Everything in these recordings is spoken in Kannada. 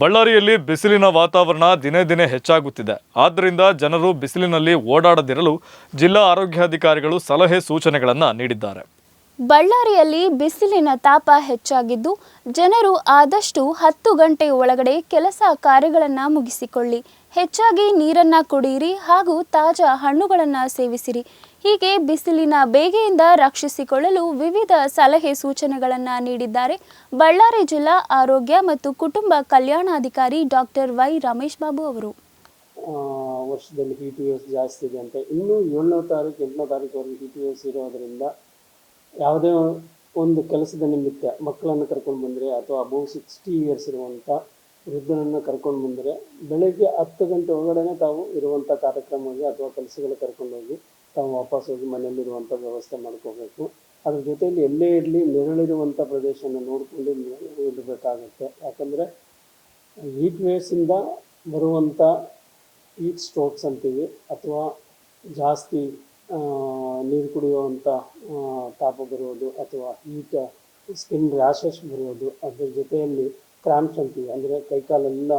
ಬಳ್ಳಾರಿಯಲ್ಲಿ ಬಿಸಿಲಿನ ವಾತಾವರಣ ದಿನೇ ದಿನೇ ಹೆಚ್ಚಾಗುತ್ತಿದೆ. ಆದ್ದರಿಂದ ಜನರು ಬಿಸಿಲಿನಲ್ಲಿ ಓಡಾಡದಿರಲು ಜಿಲ್ಲಾ ಆರೋಗ್ಯಾಧಿಕಾರಿಗಳು ಸಲಹೆ ಸೂಚನೆಗಳನ್ನು ನೀಡಿದ್ದಾರೆ. ಬಳ್ಳಾರಿಯಲ್ಲಿ ಬಿಸಿಲಿನ ತಾಪ ಹೆಚ್ಚಾಗಿದ್ದು, ಜನರು ಆದಷ್ಟು ಹತ್ತು ಗಂಟೆ ಒಳಗಡೆ ಕೆಲಸ ಕಾರ್ಯಗಳನ್ನು ಮುಗಿಸಿಕೊಳ್ಳಿ. ಹೆಚ್ಚಾಗಿ ನೀರನ್ನು ಕುಡಿಯಿರಿ ಹಾಗೂ ತಾಜಾ ಹಣ್ಣುಗಳನ್ನು ಸೇವಿಸಿರಿ. ಹೀಗೆ ಬಿಸಿಲಿನ ಬೇಗೆಯಿಂದ ರಕ್ಷಿಸಿಕೊಳ್ಳಲು ವಿವಿಧ ಸಲಹೆ ಸೂಚನೆಗಳನ್ನು ನೀಡಿದ್ದಾರೆ. ಬಳ್ಳಾರಿ ಜಿಲ್ಲಾ ಆರೋಗ್ಯ ಮತ್ತು ಕುಟುಂಬ ಕಲ್ಯಾಣಾಧಿಕಾರಿ ಡಾಕ್ಟರ್ ವೈ ರಮೇಶ್ ಬಾಬು ಅವರು. ವರ್ಷದಲ್ಲಿ ಹೀಟ್ ವೇವ್ಸ್ ಜಾಸ್ತಿ ಇದೆ ಅಂತ. ಇನ್ನೂ ಏಳನೇ ತಾರೀಕು, ಎಂಟನೇ ತಾರೀಕುವರೆಗೆ ಹೀಟ್ ವೇವ್ಸ್ ಇರೋದರಿಂದ ಯಾವುದೇ ಒಂದು ಕೆಲಸದ ನಿಮಿತ್ತ ಮಕ್ಕಳನ್ನು ಕರ್ಕೊಂಡು ಬಂದರೆ ಅಥವಾ ಅಬೌವ್ ಸಿಕ್ಸ್ಟಿ ಇಯರ್ಸ್ ಇರುವಂಥ ವೃದ್ಧರನ್ನು ಕರ್ಕೊಂಡು ಬಂದರೆ ಬೆಳಗ್ಗೆ ಹತ್ತು ಗಂಟೆ ಒಳಗಡೆ ತಾವು ಇರುವಂಥ ಕಾರ್ಯಕ್ರಮವಾಗಿ ಅಥವಾ ಕೆಲಸಗಳು ಕರ್ಕೊಂಡೋಗಿ ತಾವು ವಾಪಸ್ ಹೋಗಿ ಮನೆಯಲ್ಲಿರುವಂಥ ವ್ಯವಸ್ಥೆ ಮಾಡ್ಕೋಬೇಕು. ಅದ್ರ ಜೊತೆಯಲ್ಲಿ ಎಲ್ಲೇ ಇರಲಿ ನೆರಳಿರುವಂಥ ಪ್ರದೇಶನ ನೋಡಿಕೊಂಡು ಇಡಬೇಕಾಗುತ್ತೆ. ಯಾಕಂದರೆ ಹೀಟ್ ವೇವ್ಸಿಂದ ಬರುವಂಥ ಹೀಟ್ ಸ್ಟ್ರೋಕ್ಸ್ ಅಂತೀವಿ, ಅಥವಾ ಜಾಸ್ತಿ ನೀರು ಕುಡಿಯುವಂಥ ತಾಪ ಬರುವುದು ಅಥವಾ ಹೀಟ್ ಸ್ಕಿನ್ ರ್ಯಾಷಸ್ ಬರೋದು ಅದ್ರ ಜೊತೆಯಲ್ಲಿ ಕ್ರ್ಯಾಂಪ್ಸ್ ಅಂತೀವಿ. ಅಂದರೆ ಕೈಕಾಲೆಲ್ಲ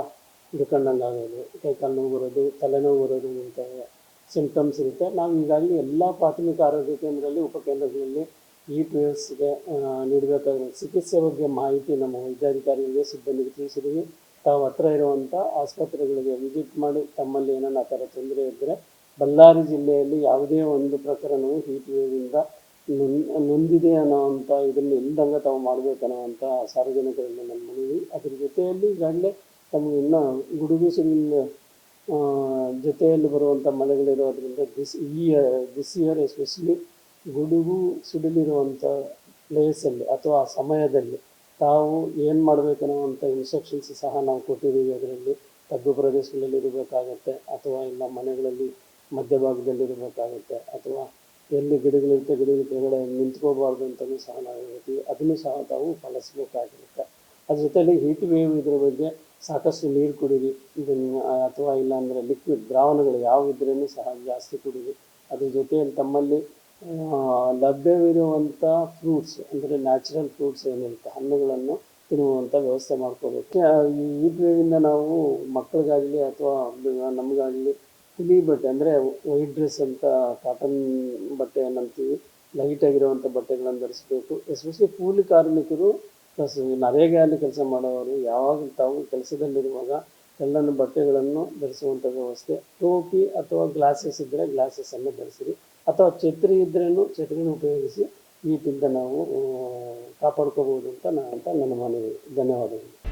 ಹಿಡ್ಕೊಂಡಂಗೆ ಆಗೋದು ಕೈಕಾಲು ನೋವು ಬರೋದು, ತಲೆನೋವು ಬರೋದು ಇಂಥ ಸಿಂಪ್ಟಮ್ಸ್ ಇರುತ್ತೆ. ನಾವು ಈಗಾಗಲೇ ಎಲ್ಲ ಪ್ರಾಥಮಿಕ ಆರೋಗ್ಯ ಕೇಂದ್ರದಲ್ಲಿ ಉಪಕೇಂದ್ರಗಳಲ್ಲಿ ಪಿ ಎಸ್ಗೆ ನೀಡಬೇಕಾಗಿರೋ ಚಿಕಿತ್ಸೆ ಬಗ್ಗೆ ಮಾಹಿತಿ ನಮ್ಮ ವೈದ್ಯಾಧಿಕಾರಿಗಳಿಗೆ, ಸಿಬ್ಬಂದಿಗೆ ತಿಳಿಸಿದ್ದೀವಿ ತಾವು ಹತ್ರ ಇರುವಂಥ ಆಸ್ಪತ್ರೆಗಳಿಗೆ ವಿಸಿಟ್ ಮಾಡಿ ತಮ್ಮಲ್ಲಿ ಏನಾನ ಆ ಥರ ತೊಂದರೆ ಇದ್ದರೆ ಬಳ್ಳಾರಿ ಜಿಲ್ಲೆಯಲ್ಲಿ ಯಾವುದೇ ಒಂದು ಪ್ರಕರಣವು ಹೀಟ್ ವೇವಿಂದ ನೊಂದಿದೆ ಅನ್ನೋವಂಥ ಇದನ್ನು ಇಲ್ದಂಗೆ ತಾವು ಮಾಡಬೇಕನ್ನೋವಂಥ ಸಾರ್ವಜನಿಕರಲ್ಲಿ ನನ್ನ ಮನವಿ. ಅದ್ರ ಜೊತೆಯಲ್ಲಿ ಈಗಾಗಲೇ ತಮಗೆ ಇನ್ನೂ ಗುಡುಗು ಜೊತೆಯಲ್ಲಿ ಬರುವಂಥ ಮಳೆಗಳಿರೋದ್ರಿಂದ ದಿಸ್, ಈ ದಿಸ್ ಇಯರ್ ಎಸ್ಪೆಷಲಿ ಗುಡುಗು ಸಿಡಿಲಿರುವಂಥ ಪ್ಲೇಸಲ್ಲಿ ಅಥವಾ ಆ ಸಮಯದಲ್ಲಿ ತಾವು ಏನು ಮಾಡಬೇಕನ್ನುವಂಥ ಇನ್ಸ್ಟ್ರಕ್ಷನ್ಸ್ ಸಹ ನಾವು ಕೊಟ್ಟಿದ್ದೀವಿ ಅದರಲ್ಲಿ. ತಗ್ಗು ಪ್ರದೇಶಗಳಲ್ಲಿ ಇರಬೇಕಾಗತ್ತೆ ಅಥವಾ ಇಲ್ಲ ಮನೆಗಳಲ್ಲಿ ಮಧ್ಯಭಾಗದಲ್ಲಿ ಇರಬೇಕಾಗತ್ತೆ ಅಥವಾ ಎಲ್ಲಿ ಗಿಡಗಳಿರುತ್ತೆ ಗಿಡಗಳ ಕೆಳಗಡೆ ನಿಂತ್ಕೋಬಾರ್ದು ಅಂತಲೂ ಸಹ ನಾವು ಹೇಳ್ತೀವಿ. ಅದನ್ನು ಸಹ ತಾವು ಪಾಲಿಸಬೇಕಾಗಿರುತ್ತೆ. ಅದ್ರ ಜೊತೆಯಲ್ಲಿ ಹೀಟ್ ವೇವ್ ಇದ್ರ ಬಗ್ಗೆ ಸಾಕಷ್ಟು ನೀರು ಕುಡೀರಿ. ಇದನ್ನು ಅಥವಾ ಇಲ್ಲಾಂದರೆ ಲಿಕ್ವಿಡ್ ದ್ರಾವಣಗಳು ಯಾವ ಇದ್ರೂ ಸಹ ಜಾಸ್ತಿ ಕುಡೀರಿ. ಅದ್ರ ಜೊತೆಯಲ್ಲಿ ತಮ್ಮಲ್ಲಿ ಲಭ್ಯವಿರುವಂಥ ಫ್ರೂಟ್ಸ್ ಅಂದರೆ ನ್ಯಾಚುರಲ್ ಫ್ರೂಟ್ಸ್ ಏನಿರುತ್ತೆ, ಹಣ್ಣುಗಳನ್ನು ತಿನ್ನುವಂಥ ವ್ಯವಸ್ಥೆ ಮಾಡ್ಕೋಬೇಕು. ಈ ಹೀಟ್ ನಾವು ಮಕ್ಕಳಿಗಾಗಲಿ ಅಥವಾ ನಮಗಾಗಲಿ ಹುಲಿ ಬಟ್ಟೆ ಅಂದರೆ ವೈಟ್ ಡ್ರೆಸ್ ಅಂತ, ಕಾಟನ್ ಬಟ್ಟೆ ಏನಂತೀವಿ ಲೈಟಾಗಿರುವಂಥ ಬಟ್ಟೆಗಳನ್ನು ಧರಿಸಬೇಕು. ಎಸ್ಪೆಷಲಿ ಕೂಲಿ ಕಾರ್ಮಿಕರು ಪ್ಲಸ್ ನರೇಗಾದಲ್ಲಿ ಕೆಲಸ ಮಾಡೋರು ಯಾವಾಗಲೂ ತಾವು ಕೆಲಸದಲ್ಲಿರುವಾಗ ಎಲ್ಲನೂ ಬಟ್ಟೆಗಳನ್ನು ಧರಿಸುವಂಥ ವ್ಯವಸ್ಥೆ. ಟೋಪಿ ಅಥವಾ ಗ್ಲಾಸಸ್ ಇದ್ದರೆ ಗ್ಲಾಸಸ್ಸನ್ನು ಧರಿಸಿರಿ. ಅಥವಾ ಛತ್ರಿ ಇದ್ರೂ ಛತ್ರಿನ ಉಪಯೋಗಿಸಿ ಈಟಿಂದ ನಾವು ಕಾಪಾಡ್ಕೋಬೋದು ಅಂತ ನಾನು ಅಂತ ನನ್ನ ಮನವಿ. ಧನ್ಯವಾದಗಳು.